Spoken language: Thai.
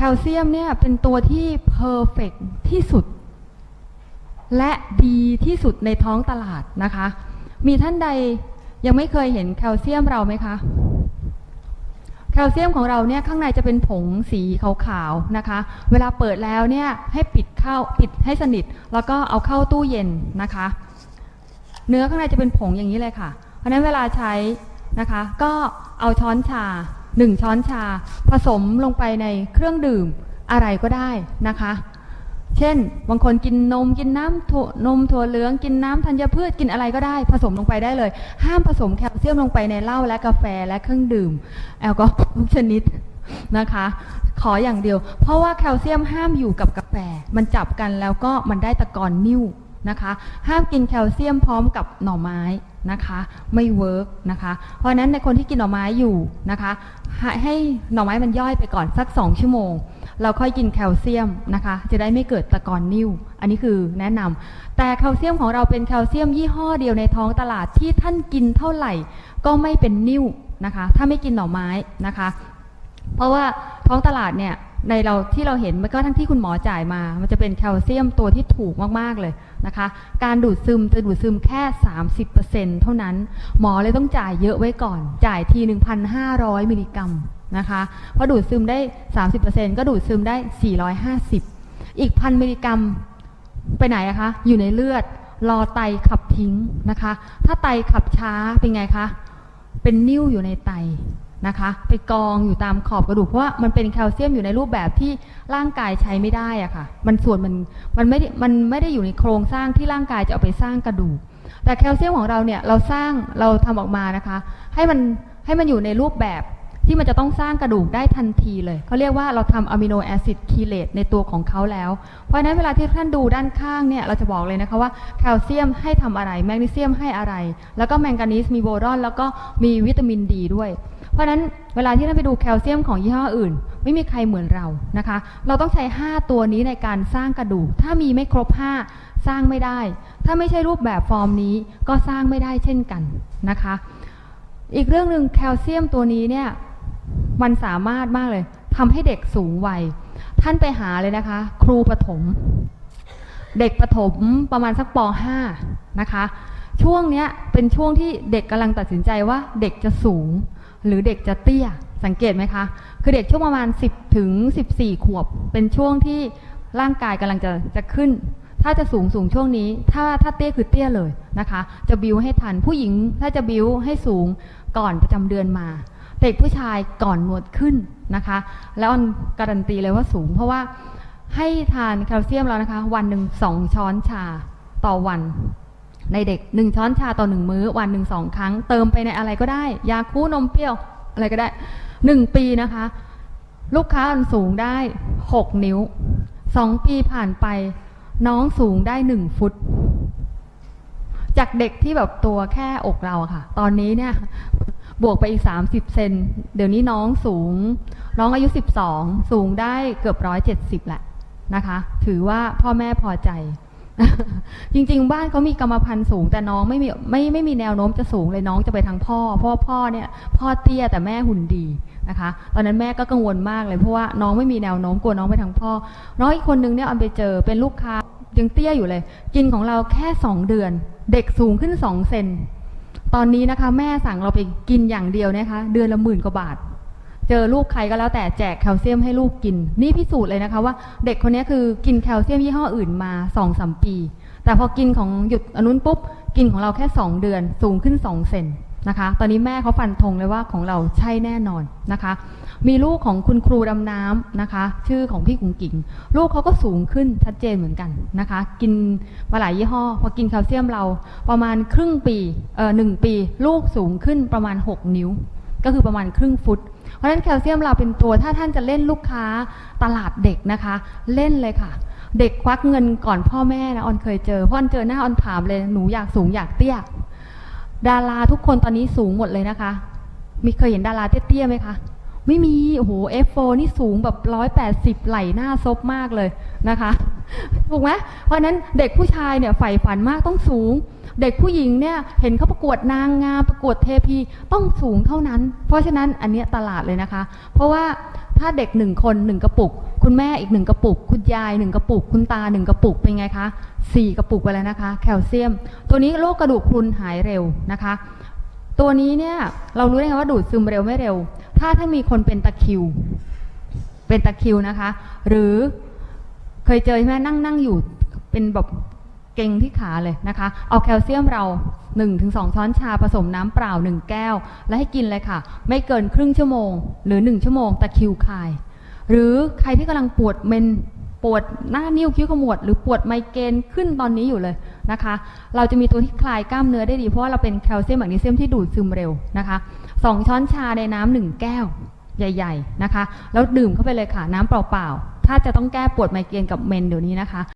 คลเซียมเนี่ยเป็นตัวที่เพอร์เฟกที่สุด และดีที่สุดในท้องตลาดนะคะ มีท่านใดยังไม่เคยเห็นแคลเซียมเราไหมคะ แคลเซียมของเราเนี่ยข้างในจะเป็นผงสีขาวๆนะคะ เวลาเปิดแล้วเนี่ยให้ปิดเข้าปิดให้สนิท แล้วก็เอาเข้าตู้เย็นนะคะ เนื้อข้างในจะเป็นผงอย่างนี้เลยค่ะ เพราะนั้นเวลาใช้นะคะ ก็เอาช้อนชา หนึ่งช้อนชา ผสมลงไปในเครื่องดื่มอะไรก็ได้นะคะ เช่น บางคนกินนมกินน้ำถั่วนมถั่วเหลืองกินน้ำธัญพืชกินอะไรก็ได้ ผสมลงไปได้เลย ห้ามผสมแคลเซียมลงไปในเหล้าและกาแฟและเครื่องดื่ม แอลกอฮอล์ทุกชนิดนะคะ ขออย่างเดียว เพราะว่าแคลเซียมห้ามอยู่กับกาแฟ มันจับกันแล้วก็มันได้ตะกอนนิ่วนะคะ ห้ามกินแคลเซียมพร้อมกับหน่อไม้ นะคะไม่เวิร์กนะคะเพราะนั้นในคนที่กินหน่อไม้อยู่นะคะให้หน่อไม้มันย่อยไปก่อนสัก 2 ชั่วโมง เราค่อยกินแคลเซียมนะคะจะได้ไม่เกิดตะกอนนิ่ว อันนี้คือแนะนำแต่แคลเซียมของเราเป็นแคลเซียมยี่ห้อเดียวในท้องตลาดที่ท่านกินเท่าไหร่ ก็ไม่เป็นนิ่วนะคะถ้าไม่กินหน่อไม้นะคะ เพราะว่าท้องตลาดเนี่ย ในเราที่เราเห็นมันก็ทั้งที่คุณหมอจ่ายมา มันจะเป็นแคลเซียมตัวที่ถูกมากๆเลยนะคะ การดูดซึมจะดูดซึมแค่ 30%เท่านั้น หมอเลยต้องจ่ายเยอะไว้ก่อน จ่ายที1,500มิลลิกรัมนะคะพอดูดซึมได้ 30%ก็ดูดซึมได้ 450 อีกพันมิลลิกรัมไปไหนอะคะ อยู่ในเลือด รอไตขับทิ้งนะคะ ถ้าไตขับช้าเป็นไงคะ เป็นนิ่วอยู่ในไต นะคะ ไปกองอยู่ตามขอบกระดูกเพราะว่ามันเป็นแคลเซียมอยู่ในรูปแบบที่ร่างกายใช้ไม่ได้อะค่ะ มันส่วนมันมันไม่มันไม่ได้อยู่ในโครงสร้างที่ร่างกายจะเอาไปสร้างกระดูก แต่แคลเซียมของเราเนี่ยเราสร้างเราทำออกมานะคะ ให้มันให้มันอยู่ในรูปแบบ ที่มันจะต้องสร้างกระดูกได้ทันทีเลย เขาเรียกว่าเราทำอะมิโนแอซิดคีเลตในตัวของเขาแล้ว เพราะฉะนั้นเวลาที่ท่านดูด้านข้างเนี่ย เราจะบอกเลยนะคะว่าแคลเซียมให้ทำอะไร แมกนีเซียมให้อะไร แล้วก็แมงกานีสมีโบรอน แล้วก็มีวิตามินดีด้วย เพราะฉะนั้นเวลาที่ท่านไปดูแคลเซียมของยี่ห้ออื่น ไม่มีใครเหมือนเรานะคะ เราต้องใช้ 5 ตัวนี้ในการสร้างกระดูก ถ้ามีไม่ครบ 5 สร้างไม่ได้ ถ้าไม่ใช่รูปแบบฟอร์มนี้ก็สร้างไม่ได้เช่นกันนะคะ อีกเรื่องหนึ่งแคลเซียมตัวนี้เนี่ย มันสามารถมากเลยทำให้เด็กสูงวัย ท่านไปหาเลยนะคะ ครูประถม เด็กประถมประมาณสักป .5 นะคะ ช่วงเนี้ยเป็นช่วงที่เด็กกำลังตัดสินใจว่าเด็กจะสูง หรือเด็กจะเตี้ย สังเกตไหมคะ คือเด็กช่วงประมาณ 10ถึง14 ขวบ เป็นช่วงที่ร่างกายกำลังจะจะขึ้นถ้าจะสูงสูงช่วงนี้ ถ้าถ้าเตี้ยคือเตี้ยเลยนะคะ จะบิวให้ทัน ผู้หญิงถ้าจะบิวให้สูงก่อนประจำเดือนมา เด็กผู้ชายก่อนหนวดขึ้นนะคะ แล้วออนการันตีเลยว่าสูง เพราะว่าให้ทานแคลเซียมแล้วนะคะ วันหนึ่งสองช้อนชาต่อวัน ในเด็กหนึ่งช้อนชาต่อหนึ่งมื้อ วันหนึ่งสองครั้ง เติมไปในอะไรก็ได้ ยาคูนมเปรี้ยวอะไรก็ได้หนึ่งปีนะคะ ลูกค้าอันสูงได้หกนิ้วสองปีผ่านไปน้องสูงได้หนึ่งฟุต จากเด็กที่แบบตัวแค่อกเราอะค่ะ ตอนนี้เนี่ย บวกไปอีก 30 เซน เดี๋ยวนี้น้องสูง น้องอายุ 12 สูงได้เกือบร้อยเจ็ดสิบแหละนะคะ ถือว่าพ่อแม่พอใจ จริง ๆ บ้านเขามีกรรมพันธุ์สูง แต่น้องไม่มีไม่ไม่มีแนวโน้มจะสูงเลยน้องจะไปทางพ่อ เพราะว่าพ่อเนี่ย พ่อเตี้ยแต่แม่หุ่นดีนะคะ ตอนนั้นแม่ก็กังวลมากเลยเพราะว่าน้องไม่มีแนวโน้มกลัวน้องไปทางพ่อ น้องอีกคนนึงเนี่ยอันไปเจอเป็นลูกค้ายังเตี้ยอยู่เลย กินของเราแค่2เดือน เด็กสูงขึ้น2เซน ตอนนี้นะคะ แม่สั่งเราไปกินอย่างเดียวนะคะ เดือนละหมื่นกว่าบาท เจอลูกใครก็แล้วแต่แจกแคลเซียมให้ลูกกิน นี่พิสูจน์เลยนะคะว่าเด็กคนนี้คือกินแคลเซียมยี่ห้ออื่นมาสองสมปี แต่พอกินของหยุดอนนุนปุ๊บ กินของเราแค่2เดือนสูงขึ้น2เซน นะคะ ตอนนี้แม่เขาฟันธงเลยว่าของเราใช่แน่นอนนะคะ มีลูกของคุณครูดำน้ำนะคะ ชื่อของพี่กุ๋งกิ๋งลูกเขาก็สูงขึ้นชัดเจนเหมือนกันนะคะ กินมาหลายยี่ห้อ พอกินแคลเซียมเราประมาณครึ่งปีเอ่อหนึ่งปี ลูกสูงขึ้นประมาณ 6 นิ้ว ก็คือประมาณครึ่งฟุต เพราะฉะนั้นแคลเซียมเราเป็นตัวถ้าท่านจะเล่นลูกค้าตลาดเด็กนะคะ เล่นเลยค่ะเด็กควักเงินก่อนพ่อแม่นะออนเคยเจอพ่ออนเจอหน้าออนถามเลยหนูอยากสูงอยากเตี้ย ดาราทุกคนตอนนี้สูงหมดเลยนะคะ มีเคยเห็นดาราเตี้ยๆไหมคะ ไม่มี โอ้โห F4 นี่สูงแบบร้อยแปดสิบไหลหน้าซบมากเลยนะคะ ถูกไหมเพราะฉะนั้นเด็กผู้ชายเนี่ยใฝ่ฝันมากต้องสูง เด็กผู้หญิงเนี่ยเห็นเขาประกวดนางงามประกวดเทพีต้องสูงเท่านั้น เพราะฉะนั้นอันเนี้ยตลาดเลยนะคะ เพราะว่า ถ้าเด็กหนึ่งคนหนึ่งกระปุก คุณแม่อีกหนึ่งกระปุก คุณยายหนึ่งกระปุก คุณตาหนึ่งกระปุกเป็นไงคะสี่กระปุกไปแล้วนะคะ แคลเซียม ตัวนี้โรคกระดูกพรุนหายเร็วนะคะ ตัวนี้เนี่ยเรารู้ได้ไงว่าดูดซึมเร็วไม่เร็ว ถ้าถ้ามีคนเป็นตะคิว เป็นตะคิวนะคะ หรือเคยเจอใช่ไหมนั่งนั่งอยู่เป็นแบบ เก่งที่ขาเลยนะคะ เอาแคลเซียมเรา 1-2 ช้อนชาผสมน้ำเปล่า 1 แก้ว แล้วให้กินเลยค่ะ ไม่เกินครึ่งชั่วโมง หรือ 1 ชั่วโมงตะคิวคาย หรือใครที่กำลังปวดเมนปวดหน้านิ้วคิ้วขมวด หรือปวดไมเกรนขึ้นตอนนี้อยู่เลยนะคะ เราจะมีตัวที่คลายกล้ามเนื้อได้ดี เพราะว่าเราเป็นแคลเซียมแมกนีเซียมที่ดูดซึมเร็วนะคะสองช้อนชาในน้ำหนึ่งแก้วใหญ่ ๆนะคะ แล้วดื่มเข้าไปเลยค่ะ น้ำเปล่าๆ ถ้าจะต้องแก้ปวดไมเกรนกับเมนเดี๋ยวนี้นะคะ